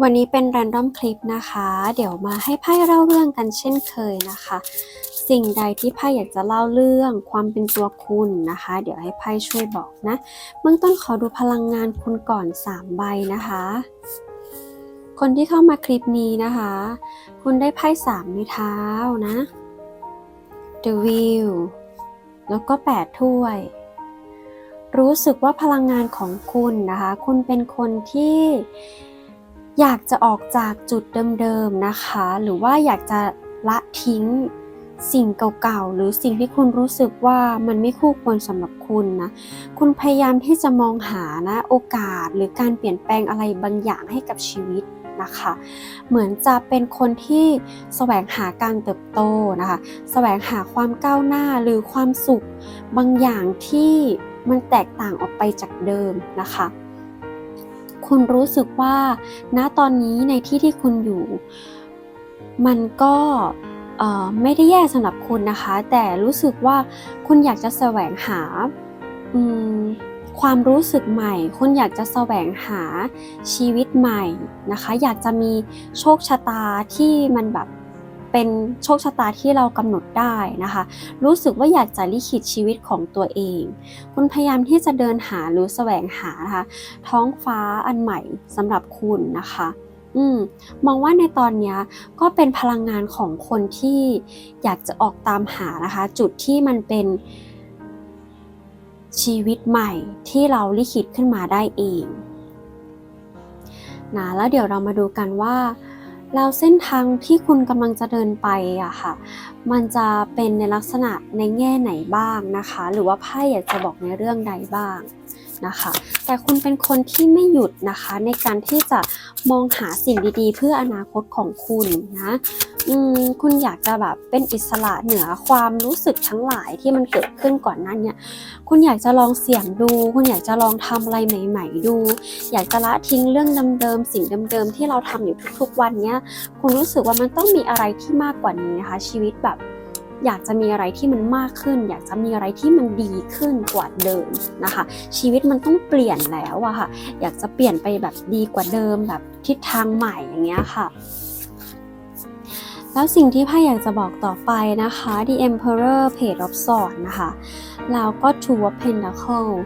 วันนี้เป็น r รนดอมคลิปนะคะ เดี๋ยวมาให้ไพ่เล่าเรื่องกันเช่นเคยนะคะ สิ่งใดที่ไพ่อยากจะเล่าเรื่องความเป็นตัวคุณนะคะ เดี๋ยวให้ไพ่ช่วยบอกนะ เบื้องต้นขอดูพลังงานคุณก่อน 3 ใบนะคะ คนที่เข้ามาคลิปนี้นะคะ คุณได้ไพ่สามไม้เท้านะ The Wheel แล้วก็ 8 ถ้วย รู้สึกว่าพลังงานของคุณนะคะ คุณเป็นคนที่ อยากจะออกจากจุดเดิมๆนะคะ หรือว่าอยากจะละทิ้งสิ่งเก่าๆ หรือสิ่งที่คุณรู้สึกว่ามันไม่คู่ควรสำหรับคุณนะ คุณพยายามที่จะมองหานะโอกาสหรือการเปลี่ยนแปลงอะไรบางอย่างให้กับชีวิตนะคะ เหมือนจะเป็นคนที่แสวงหาการเติบโตนะคะแสวงหาความก้าวหน้าหรือความสุขบางอย่างที่มันแตกต่างออกไปจากเดิมนะคะ คุณรู้สึกว่าณตอนนี้ในที่ที่คุณอยู่ มันก็ไม่ได้แย่สำหรับคุณนะคะ แต่รู้สึกว่าคุณอยากจะแสวงหาความรู้สึกใหม่ คุณอยากจะแสวงหาชีวิตใหม่นะคะ อยากจะมีโชคชะตาที่มันแบบ เป็นโชคชะตาที่เรากำหนดได้นะคะ รู้สึกว่าอยากจะลิขิตชีวิตของตัวเอง คุณพยายามที่จะเดินหาหรือแสวงหานะคะท้องฟ้าอันใหม่สำหรับคุณนะคะอืมมองว่าในตอนนี้ก็เป็นพลังงานของคนที่อยากจะออกตามหานะคะ จุดที่มันเป็นชีวิตใหม่ที่เราลิขิตขึ้นมาได้เองนะแล้วเดี๋ยวเรามาดูกันว่า แล้วเส้นทางที่คุณกำลังจะเดินไปอะค่ะ มันจะเป็นในลักษณะในแง่ไหนบ้างนะคะ หรือว่าไพ่อยากจะบอกในเรื่องใดบ้าง นะคะ แต่คุณเป็นคนที่ไม่หยุดนะคะ ในการที่จะมองหาสิ่งดีๆ เพื่ออนาคตของคุณนะคุณอยากจะแบบเป็นอิสระเหนือความรู้สึกทั้งหลายที่มันเกิดขึ้นก่อนหนั้นเนี่ย คุณอยากจะลองเสี่ยงดู คุณอยากจะลองทำอะไรใหม่ ๆ ดู อยากจะละทิ้งเรื่องเดิมๆสิ่งเดิมๆที่เราทำอยู่ทุกๆวันเนี้ยคุณรู้สึกว่ามันต้องมีอะไรที่มากกว่านี้นะคะ ชีวิตแบบ อยากจะมีอะไรที่มันมากขึ้น อยากจะมีอะไรที่มันดีขึ้นกว่าเดิมนะคะ ชีวิตมันต้องเปลี่ยนแล้วอะค่ะ อยากจะเปลี่ยนไปแบบดีกว่าเดิม แบบทิศทางใหม่อย่างเงี้ยค่ะแล้วสิ่งที่พ่อยากจะบอกต่อไปนะคะ The Emperor Page of Swords นะคะ แล้วก็ Two of Pentacles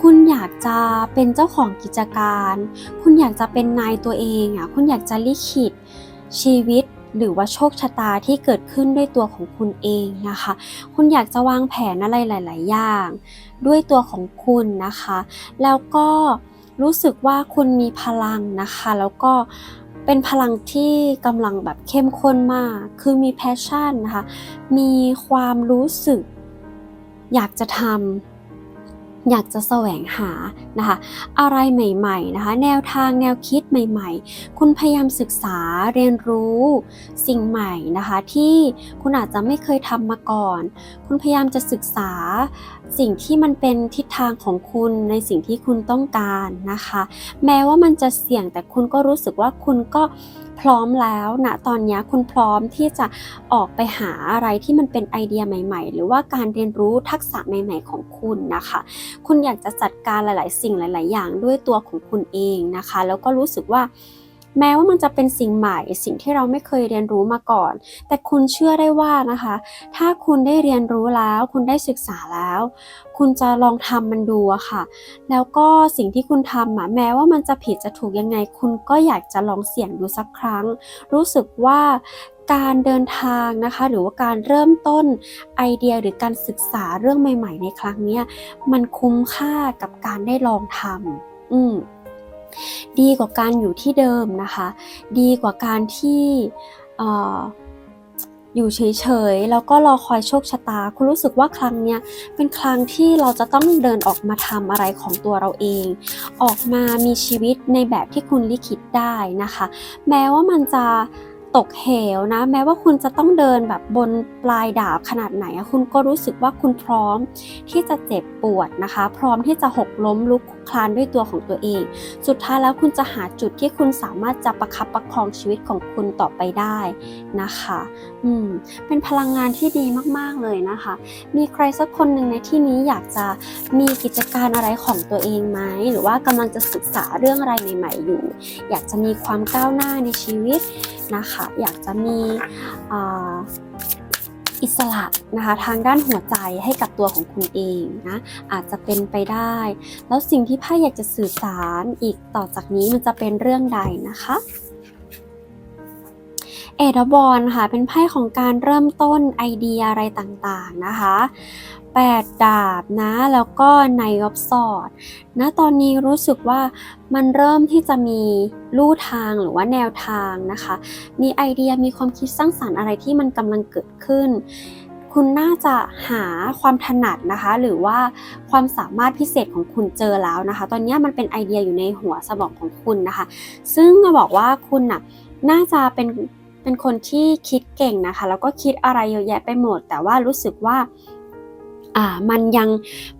คุณอยากจะเป็นเจ้าของกิจการ คุณอยากจะเป็นนายตัวเองอะ คุณอยากจะลิขิตชีวิต หรือว่าโชคชะตาที่เกิดขึ้นด้วยตัวของคุณเองนะคะ คุณอยากจะวางแผนอะไรหลาย ๆ อย่าง ด้วยตัวของคุณนะคะ แล้วก็รู้สึกว่าคุณมีพลังนะคะ แล้วก็เป็นพลังที่กำลังแบบเข้มข้นมาก คือมีแพชชั่นนะคะ มีความรู้สึก อยากจะทำ อยากจะแสวงหานะคะอะไรใหม่ๆนะคะแนวทางแนวคิดใหม่ ๆ คุณพยายามศึกษาเรียนรู้สิ่งใหม่นะคะที่คุณอาจจะไม่เคยทำมาก่อน คุณพยายามจะศึกษาสิ่งที่มันเป็นทิศทางของคุณในสิ่งที่คุณต้องการนะคะ แม้ว่ามันจะเสี่ยงแต่คุณก็รู้สึกว่าคุณก็ พร้อมแล้วณตอนนี้คุณพร้อมที่จะออกไปหาอะไรที่มันเป็นไอเดียใหม่ ๆ หรือว่าการเรียนรู้ทักษะใหม่ ๆ ของคุณนะคะ คุณอยากจะจัดการหลาย ๆ สิ่งหลาย ๆ อย่างด้วยตัวของคุณเองนะคะ แล้วก็รู้สึกว่า แม้ว่ามันจะเป็นสิ่งใหม่ สิ่งที่เราไม่เคยเรียนรู้มาก่อน แต่คุณเชื่อได้ว่านะคะ ถ้าคุณได้เรียนรู้แล้ว คุณได้ศึกษาแล้ว คุณจะลองทำมันดูอะค่ะ แล้วก็สิ่งที่คุณทำอะแม้ว่ามันจะผิดจะถูกยังไง คุณก็อยากจะลองเสี่ยงดูสักครั้ง รู้สึกว่าการเดินทางนะคะ หรือว่าการเริ่มต้นไอเดียหรือการศึกษาเรื่องใหม่ ๆ ในครั้งนี้มันคุ้มค่ากับการได้ลองทำอืม ดีกว่าการอยู่ที่เดิมนะคะ ดีกว่าการที่เอ่ออยู่เฉยๆ แล้วก็รอคอยโชคชะตา คุณรู้สึกว่าครั้งเนี้ยเป็นครั้งที่เราจะต้องเดินออกมาทำอะไรของตัวเราเอง ออกมามีชีวิตในแบบที่คุณลิขิตได้นะคะ แม้ว่ามันจะ ตกเหวนะ แม้ว่าคุณจะต้องเดินแบบบนปลายดาบขนาดไหน คุณก็รู้สึกว่าคุณพร้อมที่จะเจ็บปวดนะคะ พร้อมที่จะหกล้มลุกคคลานด้วยตัวของตัวเอง สุดท้ายแล้วคุณจะหาจุดที่คุณสามารถจะประคับประคองชีวิตของคุณต่อไปได้นะคะ อืม เป็นพลังงานที่ดีมากๆเลยนะคะ มีใครสักคนหนึ่งในที่นี้อยากจะมีกิจการอะไรของตัวเองไหม หรือว่ากำลังจะศึกษาเรื่องอะไรใหม่ ๆ อยู่ อยากจะมีความก้าวหน้าในชีวิต นะคะ อยากจะมีอิสระนะคะทางด้านหัวใจให้กับตัวของคุณเองนะอาจจะเป็นไปได้ แล้วสิ่งที่ไพ่อยากจะสื่อสารอีกต่อจากนี้มันจะเป็นเรื่องใดนะคะ เอดบอลค่ะ เป็นไพ่ของการเริ่มต้นไอเดียอะไรต่างๆนะคะแปดดาบนะ แล้วก็ไนออฟสอดนะตอนนี้รู้สึกว่ามันเริ่มที่จะมีลู่ทางหรือว่าแนวทางนะคะ มีไอเดียมีความคิดสร้างสรรค์อะไรที่มันกำลังเกิดขึ้น คุณน่าจะหาความถนัดนะคะ หรือว่าความสามารถพิเศษของคุณเจอแล้วนะคะ ตอนนี้มันเป็นไอเดียอยู่ในหัวสมองของคุณนะคะ ซึ่งบอกว่าคุณน่ะน่าจะเป็น เป็นคนที่คิดเก่งนะคะ แล้วก็คิดอะไรเยอะแยะไปหมด แต่ว่ารู้สึกว่าอ่ามันยัง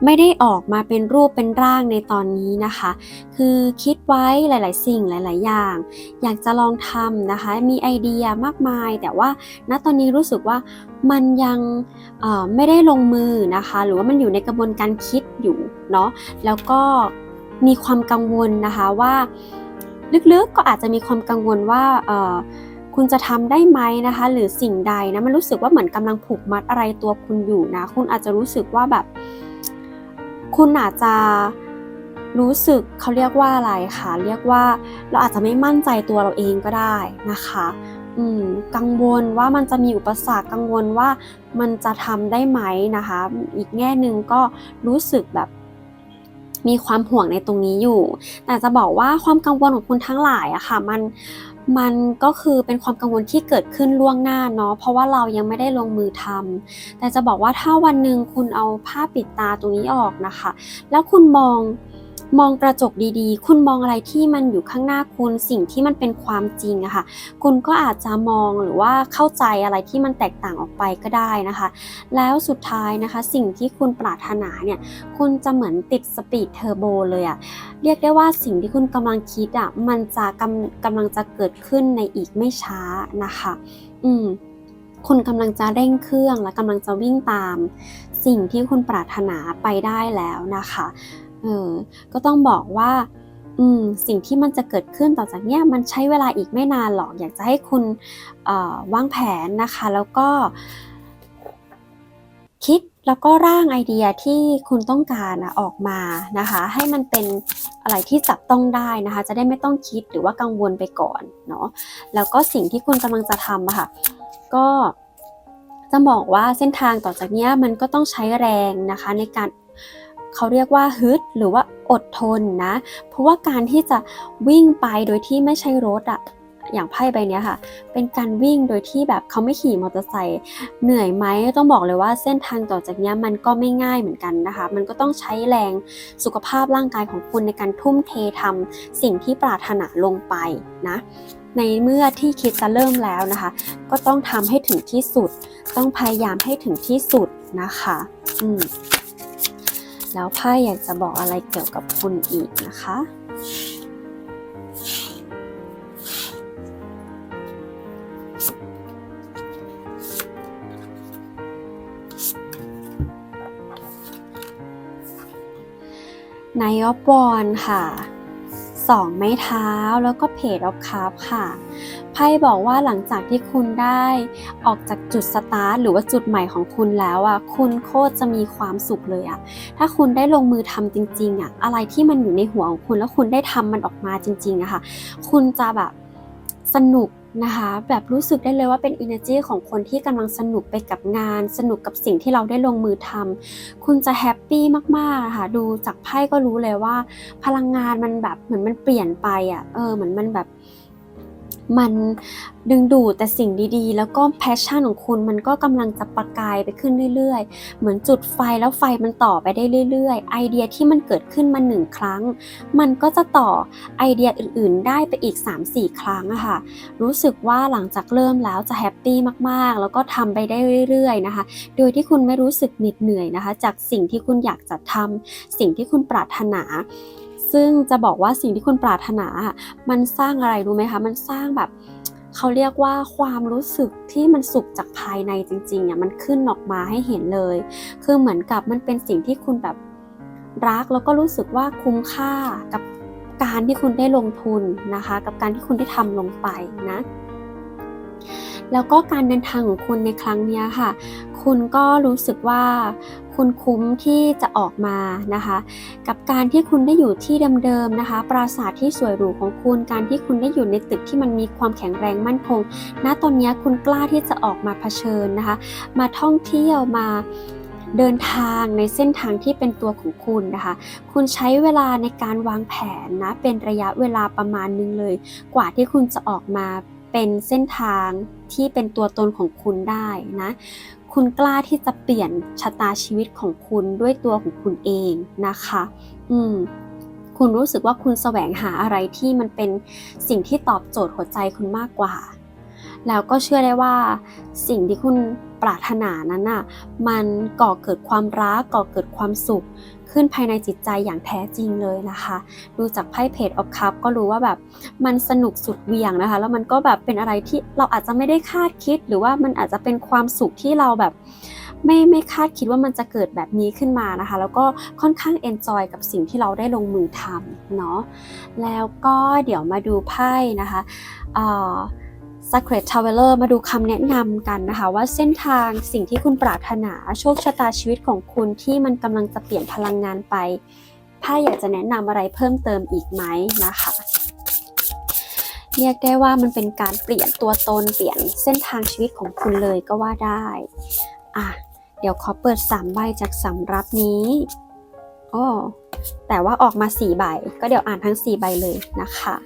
ไม่ได้ออกมาเป็นรูปเป็นร่างในตอนนี้นะคะ คือคิดไว้หลาย ๆ สิ่งหลาย ๆ อย่าง อยากจะลองทำนะคะ มีไอเดียมากมาย แต่ว่าณตอนนี้รู้สึกว่ามันยังไม่ได้ลงมือนะคะ หรือว่ามันอยู่ในกระบวนการคิดอยู่เนาะ แล้วก็มีความกังวลนะคะว่า ลึก ๆ ก็อาจจะมีความกังวลว่า คุณจะทำได้ไหมนะคะ หรือสิ่งใดนะมันรู้สึกว่าเหมือนกำลังผูกมัดอะไรตัวคุณอยู่นะ คุณอาจจะรู้สึกว่าแบบ คุณอาจจะรู้สึกเขาเรียกว่าอะไรคะเรียกว่าเราอาจจะไม่มั่นใจตัวเราเองก็ได้นะคะอืมกังวลว่ามันจะมีอุปสรรคกังวลว่ามันจะทำได้ไหมนะคะ อีกแง่หนึ่งก็รู้สึกแบบมีความห่วงในตรงนี้อยู่ แต่จะบอกว่าความกังวลของคุณทั้งหลายอะค่ะ มัน มันก็คือเป็นความกังวลที่เกิดขึ้นล่วงหน้าเนาะเพราะว่าเรายังไม่ได้ลงมือทำแต่จะบอกว่าถ้าวันหนึ่งคุณเอาผ้าปิดตาตรงนี้ออกนะคะ แล้วคุณมอง มองกระจกดีๆ คุณมองอะไรที่มันอยู่ข้างหน้าคุณสิ่งที่มันเป็นความจริงอะค่ะ คุณก็อาจจะมองหรือว่าเข้าใจอะไรที่มันแตกต่างออกไปก็ได้นะคะ แล้วสุดท้ายนะคะ สิ่งที่คุณปรารถนาเนี่ย คุณจะเหมือนติดสปีดเทอร์โบเลยอะเรียกได้ว่าสิ่งที่คุณกำลังคิดอะมันจะกำกำลังจะเกิดขึ้นในอีกไม่ช้านะคะ อืมคุณกำลังจะเร่งเครื่องและกำลังจะวิ่งตาม สิ่งที่คุณปรารถนาไปได้แล้วนะคะ เออ ก็ต้องบอกว่า อืม สิ่งที่มันจะเกิดขึ้นต่อจากเนี้ยมันใช้เวลาอีกไม่นานหรอก อยากจะให้คุณวางแผนนะคะ แล้วก็ คิดแล้วก็ร่างไอเดียที่คุณต้องการออกมานะคะ ให้มันเป็นอะไรที่จับต้องได้นะคะ จะได้ไม่ต้องคิดหรือว่ากังวลไปก่อนเนาะแล้วก็สิ่งที่คุณกำลังจะทำอะค่ะ ก็จะบอกว่าเส้นทางต่อจากนี้มันก็ต้องใช้แรงนะคะในการ เขาเรียกว่าฮึดหรือว่าอดทนนะ เพราะว่าการที่จะวิ่งไปโดยที่ไม่ใช่รถอะอย่างไพ่ใบนี้ค่ะ เป็นการวิ่งโดยที่แบบเขาไม่ขี่มอเตอร์ไซค์ เหนื่อยไหมต้องบอกเลยว่าเส้นทางต่อจากนี้มันก็ไม่ง่ายเหมือนกันนะคะ มันก็ต้องใช้แรงสุขภาพร่างกายของคุณในการทุ่มเททำสิ่งที่ปรารถนาลงไปนะ ในเมื่อที่คิดจะเริ่มแล้วนะคะ ก็ต้องทำให้ถึงที่สุด ต้องพยายามให้ถึงที่สุดนะคะ อืม แล้วไพ่อยากจะบอกอะไรเกี่ยวกับคุณอีกนะคะนายอบอลค่ะสองไม้เท้าแล้วก็เพจออฟคัพค่ะ ไพ่บอกว่าหลังจากที่คุณได้ออกจากจุดสตาร์ทหรือว่าจุดใหม่ของคุณแล้วอะคุณโคตรจะมีความสุขเลยอะถ้าคุณได้ลงมือทำจริงๆอะอะไรที่มันอยู่ในหัวของคุณแล้วคุณได้ทำมันออกมาจริงๆอะค่ะ คุณจะแบบสนุกนะคะแบบรู้สึกได้เลยว่าเป็น energy ของคนที่กำลังสนุกไปกับงาน สนุกกับสิ่งที่เราได้ลงมือทำคุณจะแฮปปี้มากๆค่ะดูจากไพ่ก็รู้เลยว่า พลังงานมันแบบเหมือนมันเปลี่ยนไปอะเออเหมือนมันแบบ มันดึงดูดแต่สิ่งดีๆ แล้วก็แพชชั่นของคุณมันก็กำลังจะประกายไปขึ้นเรื่อยๆ เหมือนจุดไฟแล้วไฟมันต่อไปได้เรื่อยๆ ไอเดียที่มันเกิดขึ้นมาหนึ่งครั้ง มันก็จะต่อไอเดียอื่นๆ ได้ไปอีก 3-4 ครั้งอะค่ะ รู้สึกว่าหลังจากเริ่มแล้วจะแฮปปี้มากๆ แล้วก็ทำไปได้เรื่อยๆนะคะ โดยที่คุณไม่รู้สึกเหน็ดเหนื่อยนะคะ จากสิ่งที่คุณอยากจะทำสิ่งที่คุณปรารถนา ซึ่งจะบอกว่าสิ่งที่คุณปรารถนา มันสร้างอะไรรู้ไหมคะ มันสร้างแบบเขาเรียกว่าความรู้สึกที่มันสุขจากภายในจริงๆอะมันขึ้นออกมาให้เห็นเลย คือเหมือนกับมันเป็นสิ่งที่คุณแบบรักแล้วก็รู้สึกว่าคุ้มค่ากับการที่คุณได้ลงทุนนะคะ กับการที่คุณได้ทำลงไปนะแล้วก็การเดินทางของคุณในครั้งนี้ค่ะ คุณก็รู้สึกว่า คุณคุ้มที่จะออกมานะคะ กับการที่คุณได้อยู่ที่เดิมๆนะคะ ปราสาทที่สวยหรูของคุณ การที่คุณได้อยู่ในตึกที่มันมีความแข็งแรงมั่นคงณตอนนี้คุณกล้าที่จะออกมาเผชิญนะคะ มาท่องเที่ยวมาเดินทางในเส้นทางที่เป็นตัวของคุณนะคะ คุณใช้เวลาในการวางแผนนะ เป็นระยะเวลาประมาณนึงเลย กว่าที่คุณจะออกมาเป็นเส้นทางที่เป็นตัวตนของคุณได้นะ คุณกล้าที่จะเปลี่ยนชะตาชีวิตของคุณด้วยตัวของคุณเองนะคะ อืมคุณรู้สึกว่าคุณแสวงหาอะไรที่มันเป็นสิ่งที่ตอบโจทย์หัวใจคุณมากกว่า แล้วก็เชื่อได้ว่าสิ่งที่คุณปรารถนานั้นน่ะมันก่อเกิดความรักก่อเกิดความสุข ขึ้นภายในจิตใจอย่างแท้จริงเลยนะคะ ดูจากไพ่เพจออฟคัพก็รู้ว่าแบบมันสนุกสุดเวี่ยงนะคะ แล้วมันก็แบบเป็นอะไรที่เราอาจจะไม่ได้คาดคิด หรือว่ามันอาจจะเป็นความสุขที่เราแบบไม่ไม่คาดคิดว่ามันจะเกิดแบบนี้ขึ้นมานะคะ แล้วก็ค่อนข้างเอนจอยกับสิ่งที่เราได้ลงมือทำเนาะแล้วก็เดี๋ยวมาดูไพ่นะคะอ่อ Sacred Traveler มาดูคำแนะนำกันนะคะ ว่าเส้นทางสิ่งที่คุณปรารถนาโชคชะตาชีวิตของคุณที่มันกำลังจะเปลี่ยนพลังงานไปไพ่อยากจะแนะนำอะไรเพิ่มเติมอีกไหมนะคะเรียกได้ว่ามันเป็นการเปลี่ยนตัวตนเปลี่ยนเส้นทางชีวิตของคุณเลยก็ว่าได้อะเดี๋ยวขอเปิด3ใบจากสำรับนี้อ๋อแต่ว่าออกมา4ใบก็เดี๋ยวอ่านทั้ง4ใบเลยนะคะ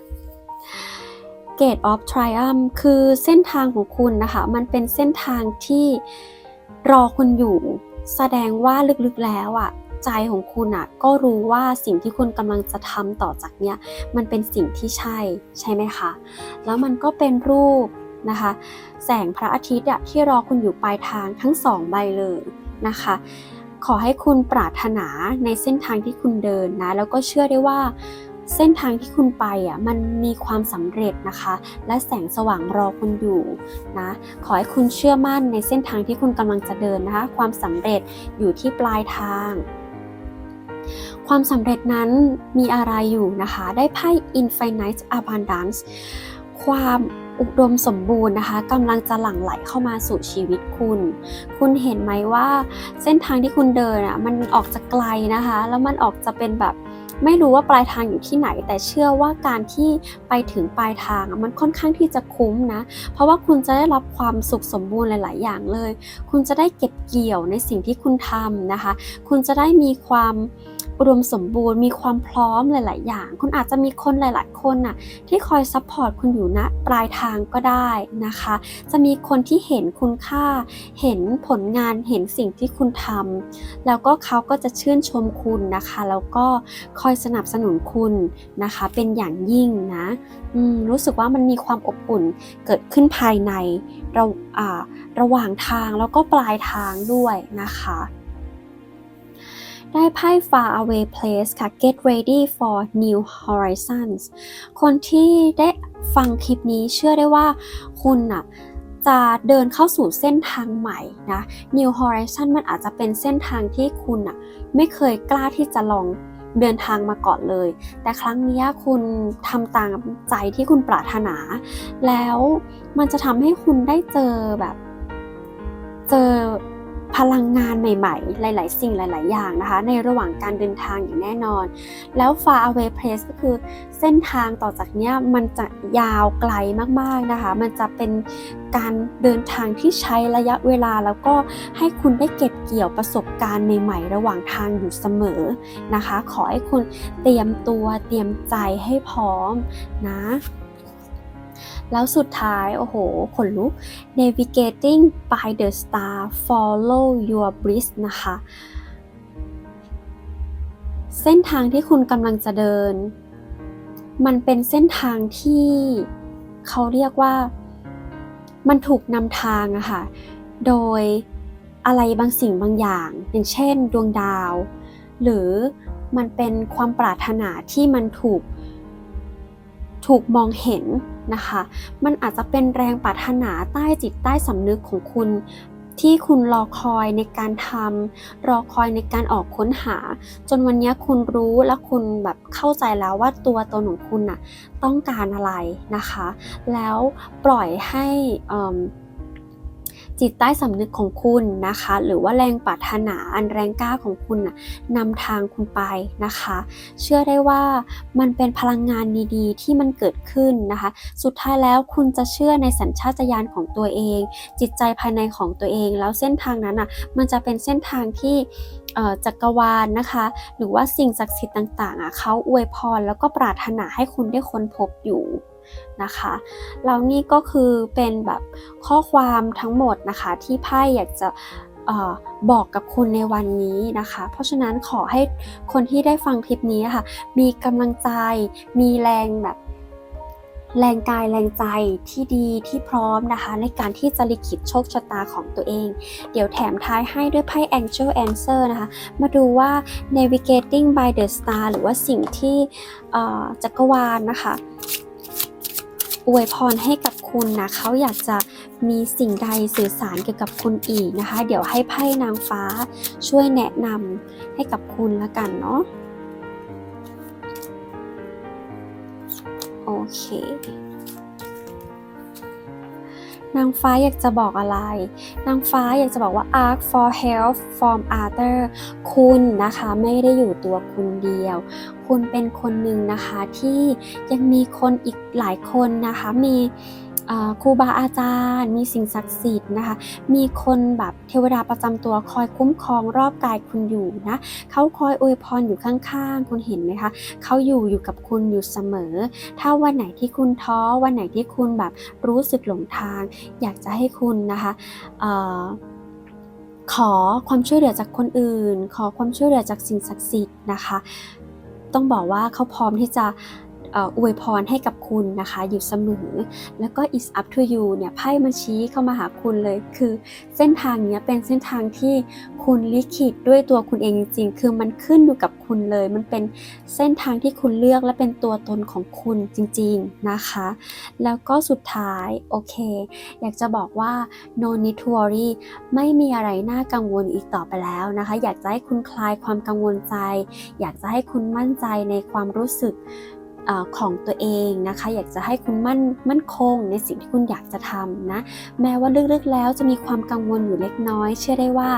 Gate of Triumph คือเส้นทางของคุณนะคะ มันเป็นเส้นทางที่รอคุณอยู่ แสดงว่าลึกๆแล้วอะใจของคุณอะก็รู้ว่าสิ่งที่คุณกำลังจะทำต่อจากเนี้ยมันเป็นสิ่งที่ใช่ใช่ไหมคะ แล้วมันก็เป็นรูปนะคะ แสงพระอาทิตย์อะที่รอคุณอยู่ปลายทางทั้งสองใบเลยนะคะ ขอให้คุณปรารถนาในเส้นทางที่คุณเดินนะ แล้วก็เชื่อได้ว่า เส้นทางที่คุณไปอะมันมีความสำเร็จนะคะ และแสงสว่างรอคุณอยู่นะขอให้คุณเชื่อมั่นในเส้นทางที่คุณกำลังจะเดินนะคะ ความสำเร็จอยู่ที่ปลายทาง ความสำเร็จนั้นมีอะไรอยู่นะคะ ได้ไพ่ Infinite Abundance ความอุดมสมบูรณ์นะคะกำลังจะหลั่งไหลเข้ามาสู่ชีวิตคุณ คุณเห็นไหมว่าเส้นทางที่คุณเดินอะมันออกจะไกลนะคะ แล้วมันออกจะเป็นแบบ ไม่รู้ว่าปลายทางอยู่ที่ไหน แต่เชื่อว่าการที่ไปถึงปลายทางมันค่อนข้างที่จะคุ้มนะ เพราะว่าคุณจะได้รับความสุขสมบูรณ์หลาย ๆ อย่างเลย คุณจะได้เก็บเกี่ยวในสิ่งที่คุณทำนะคะ คุณจะได้มีความ อุดมสมบูรณ์มีความพร้อมหลาย ๆ อย่าง คุณอาจจะมีคนหลาย ๆ คนน่ะที่คอยซัพพอร์ตคุณอยู่ณปลายทางก็ได้นะคะ จะมีคนที่เห็นคุณค่า เห็นผลงานเห็นสิ่งที่คุณทำแล้วก็เขาก็จะชื่นชมคุณนะคะ แล้วก็คอยสนับสนุนคุณนะคะ เป็นอย่างยิ่งนะรู้สึกว่ามันมีความอบอุ่นเกิดขึ้นภายในเราอ่าระหว่างทางแล้วก็ปลายทางด้วยนะคะ ได้ไพ่ far away place ค่ะ get ready for new horizons คนที่ได้ฟังคลิปนี้เชื่อได้ว่าคุณน่ะจะเดินเข้าสู่เส้นทางใหม่นะ new horizon มันอาจจะเป็นเส้นทางที่คุณน่ะไม่เคยกล้าที่จะลองเดินทางมาก่อนเลย แต่ครั้งนี้คุณทำตามใจที่คุณปรารถนา แล้วมันจะทำให้คุณได้เจอแบบ เจอ พลังงานใหม่ๆ หลาย ๆ สิ่งหลาย ๆ อย่างนะคะ ในระหว่างการเดินทางอย่างแน่นอน แล้ว far away place ก็คือเส้นทางต่อจากนี้มันจะยาวไกลมากๆนะคะ มันจะเป็นการเดินทางที่ใช้ระยะเวลาแล้วก็ให้คุณได้เก็บเกี่ยวประสบการณ์ใหม่ๆ ระหว่างทางอยู่เสมอนะคะ ขอให้คุณเตรียมตัวเตรียมใจให้พร้อมนะ แล้วสุดท้าย โอ้โห ขนลุก navigating by the star follow your bliss นะคะ เส้นทางที่คุณกำลังจะเดิน มันเป็นเส้นทางที่เขาเรียกว่า มันถูกนำทางอะค่ะ โดยอะไรบางสิ่งบางอย่าง อย่างเช่น ดวงดาว หรือมันเป็นความปรารถนาที่มันถูก ถูกมองเห็นนะคะ มันอาจจะเป็นแรงปรารถนาใต้จิตใต้สำนึกของคุณ ที่คุณรอคอยในการทำรอคอยในการออกค้นหา จนวันนี้คุณรู้และคุณแบบเข้าใจแล้วว่าตัวตนของคุณน่ะต้องการอะไรนะคะ แล้วปล่อยให้อืม จิตใต้สำนึกของคุณนะคะ หรือว่าแรงปรารถนาอันแรงกล้าของคุณน่ะนำทางคุณไปนะคะ เชื่อได้ว่ามันเป็นพลังงานดีๆ ที่มันเกิดขึ้นนะคะ สุดท้ายแล้วคุณจะเชื่อในสัญชาตญาณของตัวเอง จิตใจภายในของตัวเอง แล้วเส้นทางนั้นอะมันจะเป็นเส้นทางที่จักรวาลนะคะ หรือว่าสิ่งศักดิ์สิทธิ์ต่างๆอะเขาอวยพรแล้วก็ปรารถนาให้คุณได้ค้นพบอยู่ นะคะ แล้วนี่ก็คือเป็นแบบข้อความทั้งหมดนะคะที่ไพ่อยากจะออบอกกับคุณในวันนี้นะคะ เพราะฉะนั้นขอให้คนที่ได้ฟังคลิปนี้นะคะมีกำลังใจ มีแรงแบบแรงกายแรงใจที่ดีที่พร้อมนะคะ ในการที่จะลิขิตโชคชะตาของตัวเอง เดี๋ยวแถมท้ายให้ด้วยไพ่ Angel Answer นะคะ มาดูว่า navigating by the star หรือว่าสิ่งที่จักรวาลนะคะ อวยพรให้กับคุณนะเขาอยากจะมีสิ่งใดสื่อสารเกี่ยวกับคุณอีกนะคะ เดี๋ยวให้ไพ่นางฟ้าช่วยแนะนำให้กับคุณละกันเนาะโอเค นางฟ้าอยากจะบอกอะไร นางฟ้าอยากจะบอกว่า ask for help from other คุณนะคะไม่ได้อยู่ตัวคุณเดียว คุณเป็นคนหนึ่งนะคะที่ยังมีคนอีกหลายคนนะคะมี ครูบาอาจารย์ มีสิ่งศักดิ์สิทธิ์นะคะ มีคนแบบเทวดาประจำตัวคอยคุ้มครองรอบกายคุณอยู่นะเขาคอยอวยพรอยู่ข้างๆ คุณเห็นไหมคะเขาอยู่อยู่กับคุณอยู่เสมอ ถ้าวันไหนที่คุณท้อวันไหนที่คุณแบบรู้สึกหลงทาง อยากจะให้คุณนะคะออขอความช่วยเหลือจากคนอื่น ขอความช่วยเหลือจากสิ่งศักดิ์สิทธิ์นะคะ ต้องบอกว่าเขาพร้อมที่จะ อวยพรให้กับคุณนะคะอยู่เสมอ แล้วก็ is up to you เนี่ยไพ่มาชี้เข้ามาหาคุณเลย คือเส้นทางเนี้ยเป็นเส้นทางที่คุณลิขิตด้วยตัวคุณเองจริงๆ คือมันขึ้นอยู่กับคุณเลย มันเป็นเส้นทางที่คุณเลือกและเป็นตัวตนของคุณจริงๆนะคะ แล้วก็สุดท้ายโอเค อยากจะบอกว่า no need to worry ไม่มีอะไรน่ากังวลอีกต่อไปแล้วนะคะ อยากจะให้คุณคลายความกังวลใจ อยากจะให้คุณมั่นใจในความรู้สึก ของตัวเองนะคะ อยากจะให้คุณมั่นมั่นคงในสิ่งที่คุณอยากจะทำนะแม้ว่าลึกๆแล้วจะมีความกังวลอยู่เล็กน้อย เชื่อได้ว่า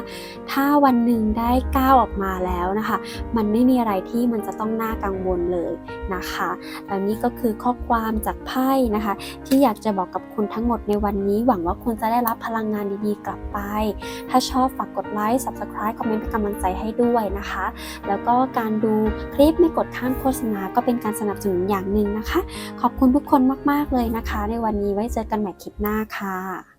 ถ้าวันหนึ่งได้ก้าวออกมาแล้วนะคะ มันไม่มีอะไรที่มันจะต้องน่ากังวลเลยนะคะแล้วนี่ก็คือข้อความจากไพ่นะคะ ที่อยากจะบอกกับคุณทั้งหมดในวันนี้ หวังว่าคุณจะได้รับพลังงานดีๆกลับไป ถ้าชอบฝากกดไลค์ subscribe คอมเมนต์เป็นกำลังใจให้ด้วยนะคะ แล้วก็การดูคลิปไม่กดข้ามโฆษณาก็เป็นการสนับสนุนอย่างหนึ่งนะคะ ขอบคุณทุกคนมาก ๆ เลยนะคะ ในวันนี้ไว้เจอกันใหม่คลิปหน้าค่ะ